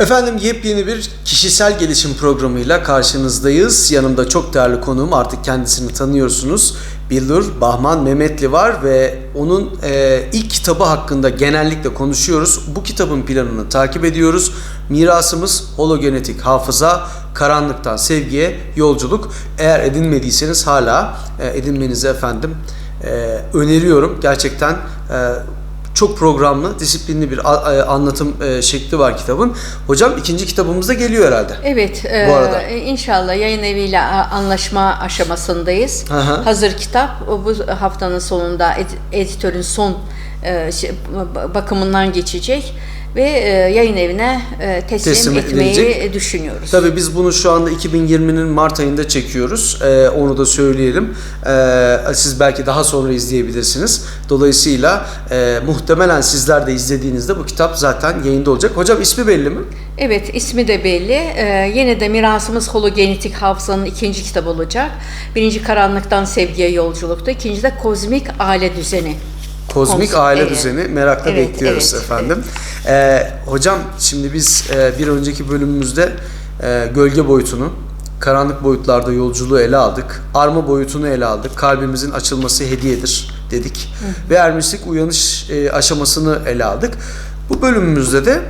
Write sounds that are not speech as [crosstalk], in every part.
Efendim yepyeni bir kişisel gelişim programıyla karşınızdayız. Yanımda çok değerli konuğum artık kendisini tanıyorsunuz. Bildur Bahman Mehmetli var ve onun e, ilk kitabı hakkında genellikle konuşuyoruz. Bu kitabın planını takip ediyoruz. Mirasımız hologenetik hafıza, karanlıktan sevgiye yolculuk. Eğer edinmediyseniz hala e, edinmenizi efendim e, öneriyorum. Gerçekten e, çok programlı, disiplinli bir e, anlatım e, şekli var kitabın. Hocam ikinci kitabımız da geliyor herhalde. Evet, Bu arada. e, inşallah yayın eviyle anlaşma aşamasındayız. Hı. Hazır kitap bu haftanın sonunda ed- editörün son e, şey, bakımından geçecek ve e, yayın evine e, teslim, Teslim etmeyi edilecek. düşünüyoruz. Tabii biz bunu şu anda 2020'nin Mart ayında çekiyoruz. E, onu da söyleyelim. E, siz belki daha sonra izleyebilirsiniz. Dolayısıyla e, muhtemelen sizler de izlediğinizde bu kitap zaten yayında olacak. Hocam ismi belli mi? Evet, ismi de belli. Ee, yine de Mirasımız Hologenetik Hafızanın ikinci kitabı olacak. Birinci Karanlıktan Sevgiye Yolculukta, ikinci de Kozmik Aile Düzeni. Kozmik Kons- aile evet. düzeni merakla Evet, bekliyoruz evet, efendim. Ee, hocam şimdi biz e, bir önceki bölümümüzde e, gölge boyutunu, karanlık boyutlarda yolculuğu ele aldık. Arma boyutunu ele aldık. Kalbimizin açılması hediyedir dedik. Ve ermişlik uyanış e, aşamasını ele aldık. Bu bölümümüzde de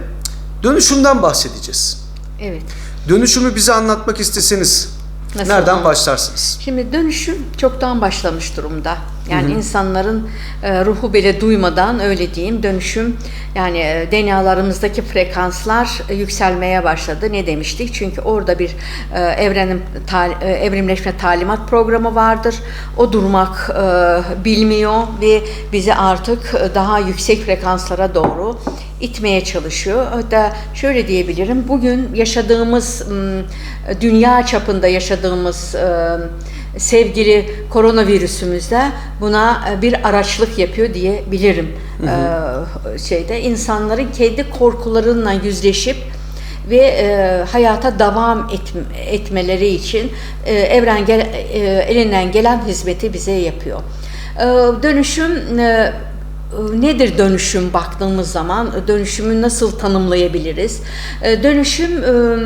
dönüşümden bahsedeceğiz. Evet. Dönüşümü bize anlatmak isteseniz Nasıl nereden başlarsınız? Şimdi dönüşüm çoktan başlamış durumda. Yani insanların e, ruhu bile duymadan öyle diyeyim dönüşüm yani e, DNA'larımızdaki frekanslar e, yükselmeye başladı. Ne demiştik? Çünkü orada bir e, evrenin ta- e, evrimleşme talimat programı vardır. O durmak e, bilmiyor ve bizi artık e, daha yüksek frekanslara doğru itmeye çalışıyor. Hatta şöyle diyebilirim. Bugün yaşadığımız dünya çapında yaşadığımız sevgili koronavirüsümüzde buna e, bir araçlık yapıyor diyebilirim. E, şeyde insanların kendi korkularıyla yüzleşip ve e, hayata devam et- etmeleri için e, evren gel- e, elinden gelen hizmeti bize yapıyor. E, dönüşüm e, nedir dönüşüm baktığımız zaman dönüşümü nasıl tanımlayabiliriz? E, dönüşüm e,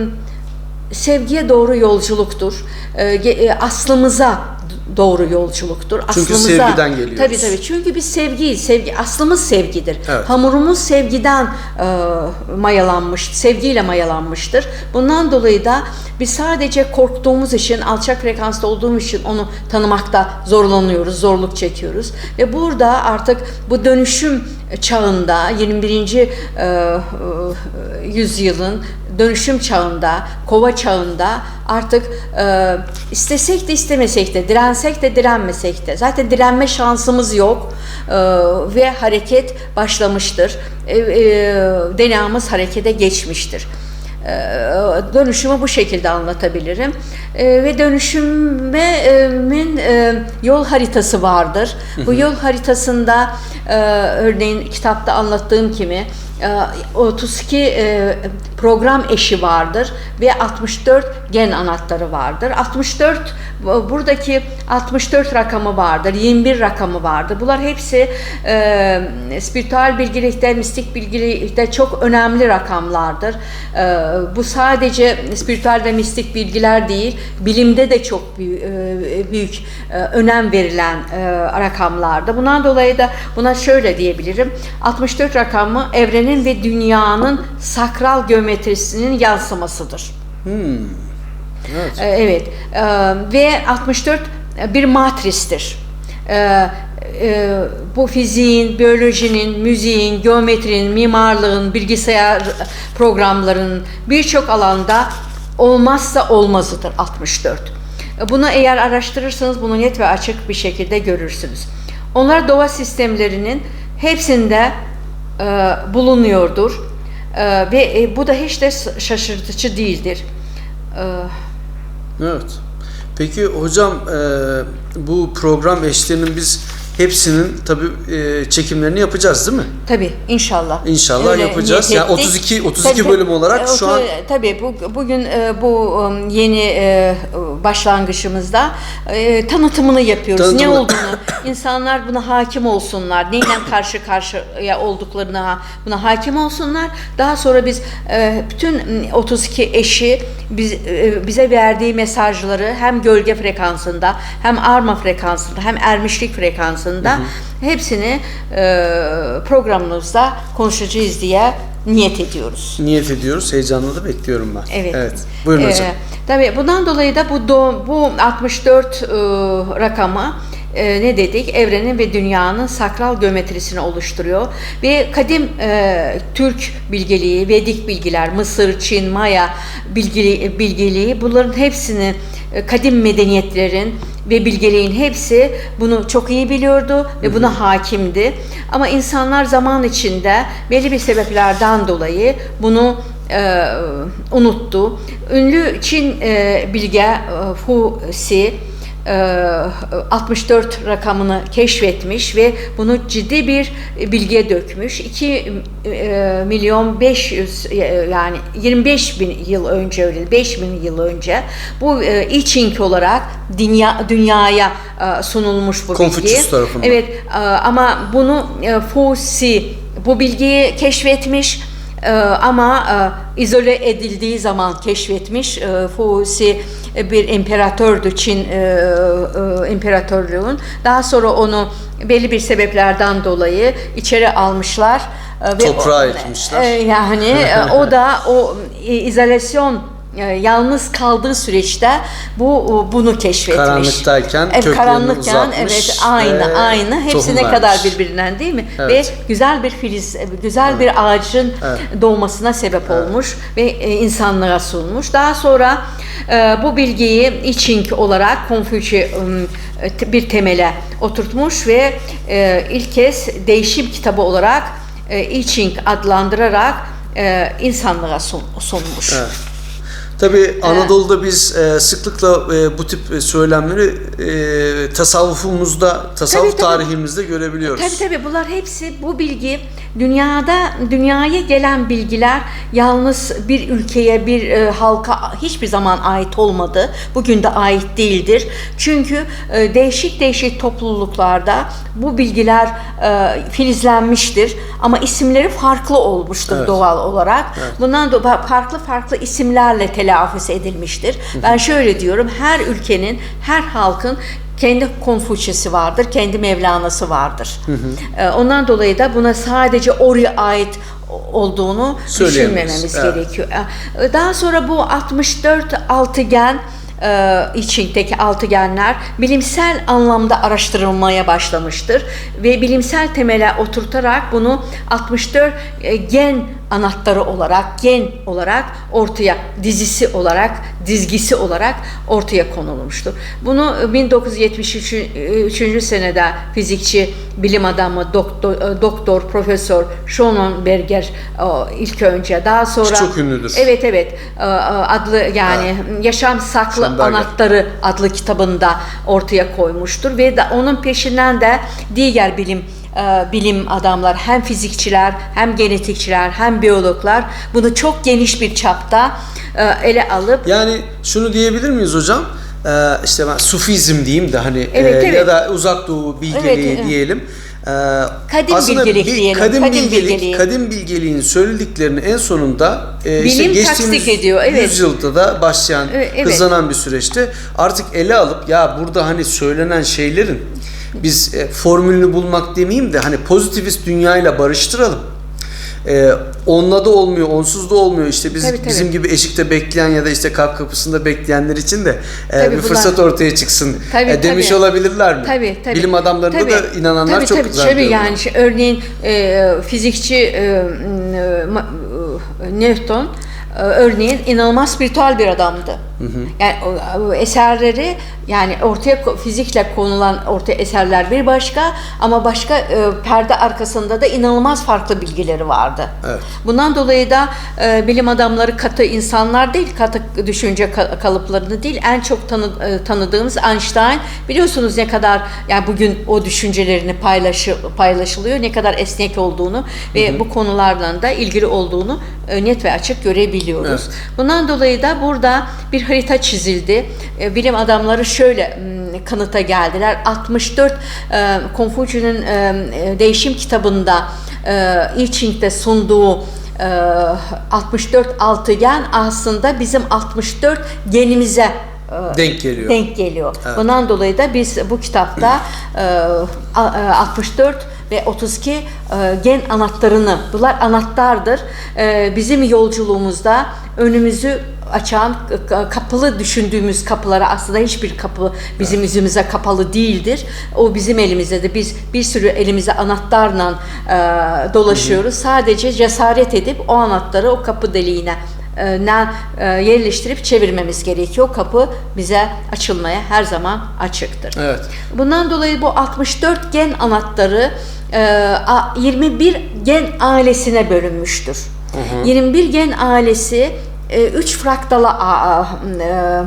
sevgiye doğru yolculuktur. E, Aslımıza doğru yolculuktur. Çünkü Aslımıza, sevgiden geliyoruz. Tabii tabii. Çünkü biz sevgiyiz. Sevgi aslımız sevgidir. Evet. Hamurumuz sevgiden e, mayalanmış, sevgiyle mayalanmıştır. Bundan dolayı da biz sadece korktuğumuz için, alçak frekansta olduğumuz için onu tanımakta zorlanıyoruz, zorluk çekiyoruz. Ve burada artık bu dönüşüm çağında 21. e, e, yüzyılın dönüşüm çağında, kova çağında artık e, istesek de istemesek de, dirensek de direnmesek de zaten direnme şansımız yok e, ve hareket başlamıştır. E, e, DNA'mız harekete geçmiştir. E, dönüşümü bu şekilde anlatabilirim. E, ve dönüşümün e, yol haritası vardır. Bu yol haritasında e, örneğin kitapta anlattığım e, 32 e, program eşi vardır ve 64 gen anahtarı vardır. 64 bu- buradaki 64 rakamı vardır, 21 rakamı vardır. Bunlar hepsi e, spiritüel bilgilikte, mistik bilgilikte çok önemli rakamlardır. E, bu sadece spiritüel ve mistik bilgiler değil, bilimde de çok büyük, büyük e, önem verilen e, rakamlarda. Bundan dolayı da buna şöyle diyebilirim. 64 rakamı evrenin ve dünyanın sakral geometrisinin yansımasıdır. Evet. Ee, Evet Ee, ve 64 bir matristir. Ee, e, bu fiziğin, biyolojinin, müziğin, geometrinin, mimarlığın, bilgisayar programlarının birçok alanda olmazsa olmazıdır 64. Ee, Bunu eğer araştırırsanız bunu net ve açık bir şekilde görürsünüz. Onlar doğa sistemlerinin hepsinde e, bulunuyordur. E, ve e, bu da hiç de şaşırtıcı değildir. Evet. Peki hocam bu program eşlerinin biz hepsinin tabii e, çekimlerini yapacağız değil mi? Tabii inşallah. İnşallah yapacağız. niyet Yani ettik. 32 32 bölüm olarak e, şu an tabii bu, bugün e, bu e, yeni e, başlangıcımızda e, tanıtımını yapıyoruz. Ne Tanıtımını- olduğunu, [coughs] insanlar buna hakim olsunlar. Neyle karşı karşıya olduklarına buna hakim olsunlar. Daha sonra biz e, bütün 32 eşi biz, e, bize verdiği mesajları hem gölge frekansında hem arma frekansında hem ermişlik frekansında hepsini e, programımızda konuşacağız diye niyet ediyoruz. niyet ediyoruz. Heyecanla da bekliyorum ben. Evet. Evet. Buyurun Ee, hocam. Tabii bundan dolayı da bu do, bu 64 e, rakamı e, ne dedik? Evrenin ve dünyanın sakral geometrisini oluşturuyor ve kadim e, Türk bilgeliği, Vedik bilgiler, Mısır, Çin, Maya bilgili, bilgeliği bunların hepsini e, kadim medeniyetlerin ve bilgeliğin hepsi bunu çok iyi biliyordu ve buna hakimdi. Ama insanlar zaman içinde belli bir sebeplerden dolayı bunu e, unuttu. Ünlü Çin e, bilge e, Fu Si 64 rakamını keşfetmiş ve bunu ciddi bir bilgiye dökmüş. 2 e, milyon 500 e, yani 25 bin yıl önce öyle 5 bin yıl önce bu e, I Ching olarak dünya dünyaya e, sunulmuş bu Konfüçyüs bilgi. tarafından. Evet e, ama bunu e, Fu Si bu bilgiyi keşfetmiş e, ama e, izole edildiği zaman keşfetmiş. E, Fu Si e, bir imparatördü Çin e, e, imparatorluğun. Daha sonra onu belli bir sebeplerden dolayı içeri almışlar. e, ve Toprağa o- ekmişler. e, yani e, o da o e, izolasyon yalnız kaldığı süreçte bu bunu keşfetmiş. Karanlıktayken evet, karanlıkken uzatmış evet aynı ve aynı hepsi tohum ne kadar birbirinden değil mi? Evet. Ve güzel bir filiz güzel bir ağacın Evet. doğmasına sebep olmuş ve e, insanlığa sunmuş. Daha sonra e, bu bilgiyi I Ching olarak e, te- bir temele oturtmuş ve e, ilk kez değişim kitabı olarak e, I Ching adlandırarak e, insanlığa sun- sunmuş. Evet. Tabii Anadolu'da biz e, sıklıkla e, bu tip e, söylemleri e, tasavvufumuzda, tasavvuf Tabii, tabii. tarihimizde görebiliyoruz. Tabii tabii bunlar hepsi bu bilgi dünyada dünyaya gelen bilgiler yalnız bir ülkeye bir e, halka hiçbir zaman ait olmadı. Bugün de ait değildir. Çünkü e, değişik değişik topluluklarda bu bilgiler e, filizlenmiştir ama isimleri farklı olmuştur Evet. doğal olarak. Bundan da farklı farklı isimlerle telaffuz edilmiştir. Ben şöyle diyorum her ülkenin her halkın kendi Konfüçyüsü vardır, kendi Mevlana'sı vardır. Ee, Ondan dolayı da buna sadece oraya ait olduğunu düşünmememiz evet. gerekiyor. Ee, Daha sonra bu 64 altıgen e, içindeki altıgenler bilimsel anlamda araştırılmaya başlamıştır ve bilimsel temele oturtarak bunu 64 e, gen anahtarı olarak, gen olarak ortaya dizisi olarak, dizgisi olarak ortaya konulmuştur. Bunu 1973. senede fizikçi, bilim adamı, doktor, e, doktor profesör Schonenberger ilk önce daha sonra Çok ünlüdür. Evet evet e, adlı yani Yaşam Saklı Schonenberger. Anahtarı adlı kitabında ortaya koymuştur ve onun peşinden de diğer bilim e, bilim adamlar hem fizikçiler hem genetikçiler hem biyologlar bunu çok geniş bir çapta e, ele alıp Yani şunu diyebilir miyiz hocam? Ee, işte ben Sufizm diyeyim de hani Evet, e, evet. ya da Uzak Doğu bilgeliği Evet, diyelim. Kadim aslında bilgelik bir diyelim, Kadim, kadim bilgelik, bilgeliği. kadim bilgeliğin söylediklerini en sonunda e, işte Bilim geçtiğimiz ediyor, evet. yüzyılda da başlayan, E, evet. hızlanan bir süreçte artık ele alıp ya burada hani söylenen şeylerin biz e, formülünü bulmak demeyeyim de hani pozitivist dünyayla barıştıralım. E, onunla da olmuyor, onsuz da olmuyor. İşte biz Tabii, tabii. bizim gibi eşikte bekleyen ya da işte kalp kapısında bekleyenler için de e, Tabii bir bunlar- fırsat ortaya çıksın Tabii, e, demiş tabii. olabilirler mi? Tabii, tabii. Bilim adamlarında Tabii. da inananlar tabii, çok tabii, güzel tabii yani şey, örneğin e, fizikçi e, e, e, Newton e, örneğin inanılmaz spiritüel bir adamdı. Yani o- o eserleri yani ortaya fizikle konulan ortaya eserler bir başka ama başka e, perde arkasında da inanılmaz farklı bilgileri vardı. Evet. Bundan dolayı da e, bilim adamları katı insanlar değil, katı düşünce ka- kalıplarını değil, en çok tanı- e, tanıdığımız Einstein biliyorsunuz ne kadar yani bugün o düşüncelerini paylaşı, paylaşılıyor, ne kadar esnek olduğunu ve bu konulardan da ilgili olduğunu net ve açık görebiliyoruz. Evet. Bundan dolayı da burada bir harita çizildi. E, Bilim adamları şöyle kanıta geldiler. 64 e, Konfüçyüs'ün e, e, değişim kitabında I Ching'de sunduğu e, 64 altıgen aslında bizim 64 genimize Denk geliyor. denk geliyor. Bundan dolayı da biz bu kitapta e, a- e, 64 ve 32 e, gen anahtarını, bunlar anahtardır. E, bizim yolculuğumuzda önümüzü açan kapılı düşündüğümüz kapılara aslında hiçbir kapı bizim yüzümüze kapalı değildir. O bizim elimizde de biz bir sürü elimize anahtarla e, dolaşıyoruz. Sadece cesaret edip o anahtarı o kapı deliğine e, e, yerleştirip çevirmemiz gerekiyor. Kapı bize açılmaya her zaman açıktır. Evet. Bundan dolayı bu 64 gen anahtarı e, 21 gen ailesine bölünmüştür. 21 gen ailesi 3 fraktala a- a- e,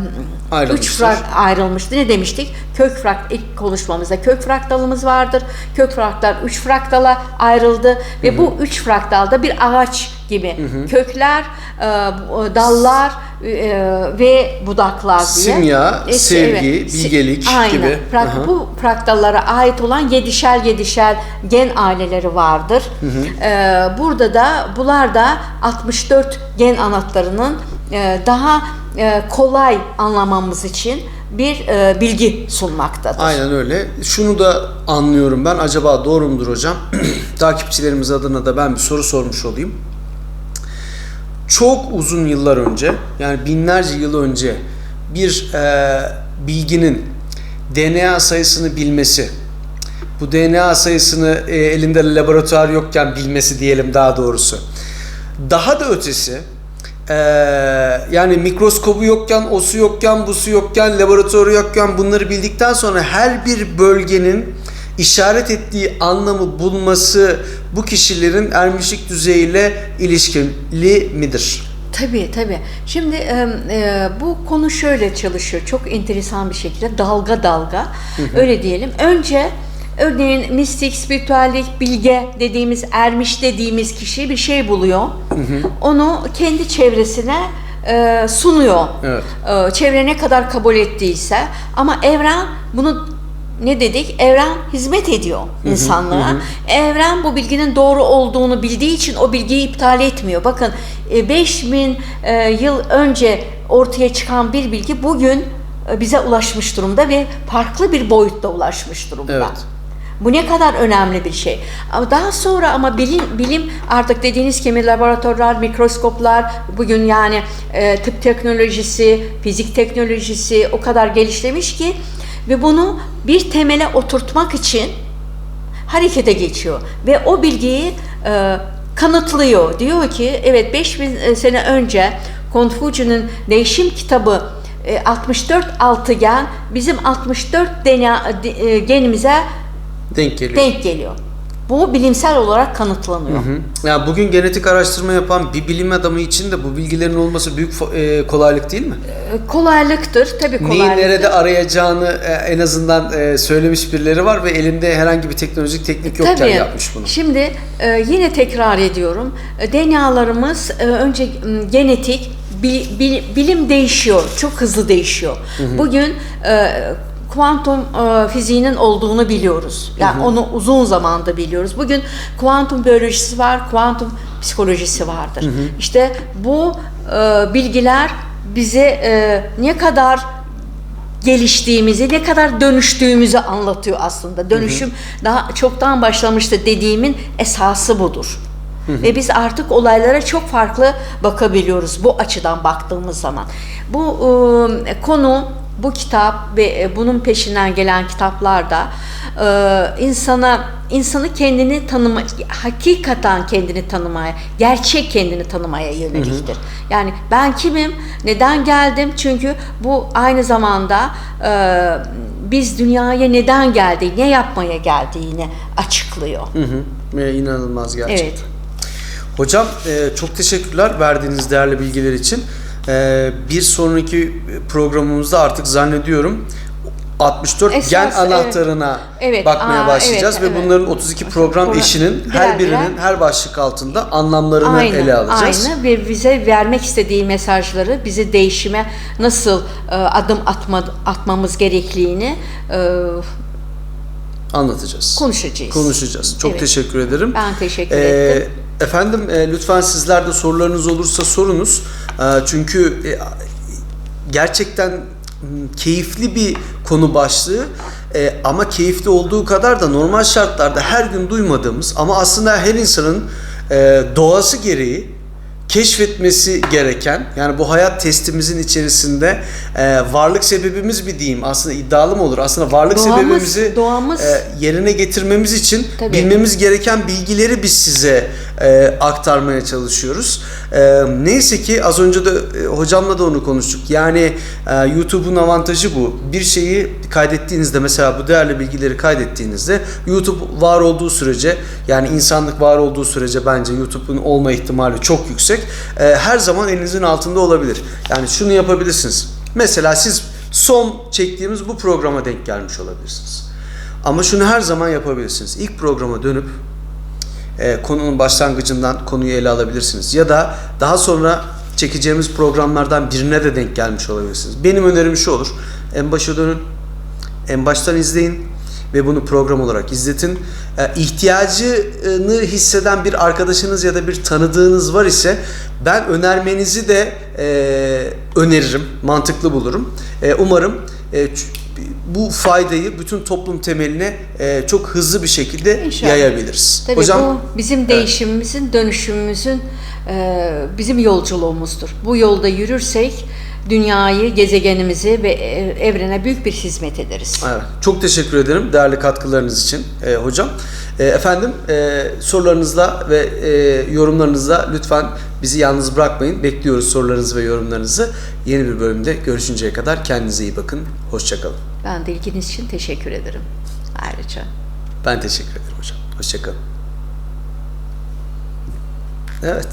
Ayrılmıştır. üç frak ayrılmıştı. Ne demiştik? Kök frak ilk konuşmamızda kök fraktalımız vardır. Kök fraktal 3 fraktala ayrıldı ve bu 3 fraktalda bir ağaç gibi kökler, e, bu- dallar e, ve budaklar diye. Simya, E, sevgi, Si- bilgelik Aynen. gibi. Frak- Aha. bu fraktallara ait olan yedişer yedişer gen aileleri vardır. Ee, burada da bunlar da 64 gen anahtarının e, daha e, kolay anlamamız için bir e, bilgi sunmaktadır. Aynen öyle. Şunu da anlıyorum ben. Acaba doğru mudur hocam? [clears throat] Takipçilerimiz adına da ben bir soru sormuş olayım. Çok uzun yıllar önce, yani binlerce yıl önce bir e, bilginin DNA sayısını bilmesi, bu DNA sayısını e, elinde laboratuvar yokken bilmesi diyelim daha doğrusu. Daha da ötesi, e, yani mikroskobu yokken, osu yokken, busu yokken, laboratuvarı yokken bunları bildikten sonra her bir bölgenin işaret ettiği anlamı bulması bu kişilerin ermişlik düzeyiyle ilişkili midir? Tabii tabii. Şimdi e, e, bu konu şöyle çalışıyor. Çok enteresan bir şekilde dalga dalga. Öyle diyelim. Önce örneğin mistik, spiritüellik, bilge dediğimiz, ermiş dediğimiz kişi bir şey buluyor. Onu kendi çevresine e, sunuyor. Evet. E, çevre ne kadar kabul ettiyse ama evren bunu ne dedik? Evren hizmet ediyor insanlığa. Evren bu bilginin doğru olduğunu bildiği için o bilgiyi iptal etmiyor. Bakın e, 5000 e, yıl önce ortaya çıkan bir bilgi bugün e, bize ulaşmış durumda ve farklı bir boyutta ulaşmış durumda. Evet. Bu ne kadar önemli bir şey. Daha sonra ama bilim bilim artık dediğiniz gibi laboratuvarlar, mikroskoplar, bugün yani e, tıp teknolojisi, fizik teknolojisi o kadar gelişlemiş ki ve bunu bir temele oturtmak için harekete geçiyor ve o bilgiyi e, kanıtlıyor. Diyor ki evet 5000 sene önce Konfüçyüs'ün değişim kitabı e, 64 altıgen bizim 64 DNA, e, genimize Denk geliyor. denk geliyor. Bu bilimsel olarak kanıtlanıyor. Hı. Ya bugün genetik araştırma yapan bir bilim adamı için de bu bilgilerin olması büyük e, kolaylık değil mi? E, Kolaylıktır, tabii Neyi kolaylıktır. nerede arayacağını e, en azından e, söylemiş birileri var ve elinde herhangi bir teknolojik teknik yokken Tabii. yapmış bunu. Şimdi e, yine tekrar ediyorum. E, DNA'larımız e, önce genetik bil- bil- bilim değişiyor. Çok hızlı değişiyor. Bugün e, kuantum e, fiziğinin olduğunu biliyoruz. Yani onu uzun zamanda biliyoruz. Bugün kuantum biyolojisi var, kuantum psikolojisi vardır. İşte bu e, bilgiler bize e, ne kadar geliştiğimizi, ne kadar dönüştüğümüzü anlatıyor aslında. Dönüşüm daha çoktan başlamıştı dediğimin esası budur. Ve biz artık olaylara çok farklı bakabiliyoruz bu açıdan baktığımız zaman. Bu e, konu bu kitap ve e, bunun peşinden gelen kitaplar da e, insana insanı kendini tanıma hakikaten kendini tanımaya, gerçek kendini tanımaya yöneliktir. Yani ben kimim? Neden geldim? Çünkü bu aynı zamanda e, biz dünyaya neden geldiği, ne yapmaya geldiğini açıklıyor. Hı hı. E, inanılmaz gerçekten. Evet. Hocam e, çok teşekkürler verdiğiniz değerli bilgiler için. E, bir sonraki programımızda artık zannediyorum 64 Esas, gen evet. anahtarına Evet, bakmaya aa, başlayacağız evet, ve evet. bunların 32 program Sonra eşinin birer her birer- birinin her başlık altında anlamlarını Aynı, ele alacağız. aynı ve bize vermek istediği mesajları, bizi değişime nasıl e, adım atma, atmamız gerektiğini e, Anlatacağız. konuşacağız. Konuşacağız. Çok Evet. teşekkür ederim. Ben teşekkür Ee, ettim. Efendim e, lütfen sizler de sorularınız olursa sorunuz. E, çünkü e, gerçekten m, keyifli bir konu başlığı E, ama keyifli olduğu kadar da normal şartlarda her gün duymadığımız ama aslında her insanın e, doğası gereği keşfetmesi gereken yani bu hayat testimizin içerisinde e, varlık sebebimiz bir diyeyim aslında iddialı mı olur aslında varlık Doğamız- sebebimizi doğamız- e, yerine getirmemiz için Tabii. bilmemiz gereken bilgileri biz size e, aktarmaya çalışıyoruz. E, neyse ki az önce de e, hocamla da onu konuştuk. Yani e, YouTube'un avantajı bu. Bir şeyi kaydettiğinizde mesela bu değerli bilgileri kaydettiğinizde YouTube var olduğu sürece yani insanlık var olduğu sürece bence YouTube'un olma ihtimali çok yüksek. E, her zaman elinizin altında olabilir. Yani şunu yapabilirsiniz. Mesela siz son çektiğimiz bu programa denk gelmiş olabilirsiniz. Ama şunu her zaman yapabilirsiniz. İlk programa dönüp e, konunun başlangıcından konuyu ele alabilirsiniz. Ya da daha sonra çekeceğimiz programlardan birine de denk gelmiş olabilirsiniz. Benim önerim şu olur. En başa dönün. En baştan izleyin ve bunu program olarak izletin. E, ihtiyacını hisseden bir arkadaşınız ya da bir tanıdığınız var ise ben önermenizi de e, öneririm, mantıklı bulurum. E, umarım e, bu faydayı bütün toplum temeline e, çok hızlı bir şekilde İnşallah. yayabiliriz. Tabii Hocam bu bizim değişimimizin, dönüşümümüzün e, bizim yolculuğumuzdur. Bu yolda yürürsek dünyayı, gezegenimizi ve e, evrene büyük bir hizmet ederiz. Evet, çok teşekkür ederim değerli katkılarınız için e, hocam. E, efendim e, sorularınızla ve e, yorumlarınızla lütfen bizi yalnız bırakmayın. Bekliyoruz sorularınızı ve yorumlarınızı. Yeni bir bölümde görüşünceye kadar kendinize iyi bakın. Hoşçakalın. Ben de ilginiz için teşekkür ederim ayrıca. Ben teşekkür ederim hocam. Hoşçakalın. Evet.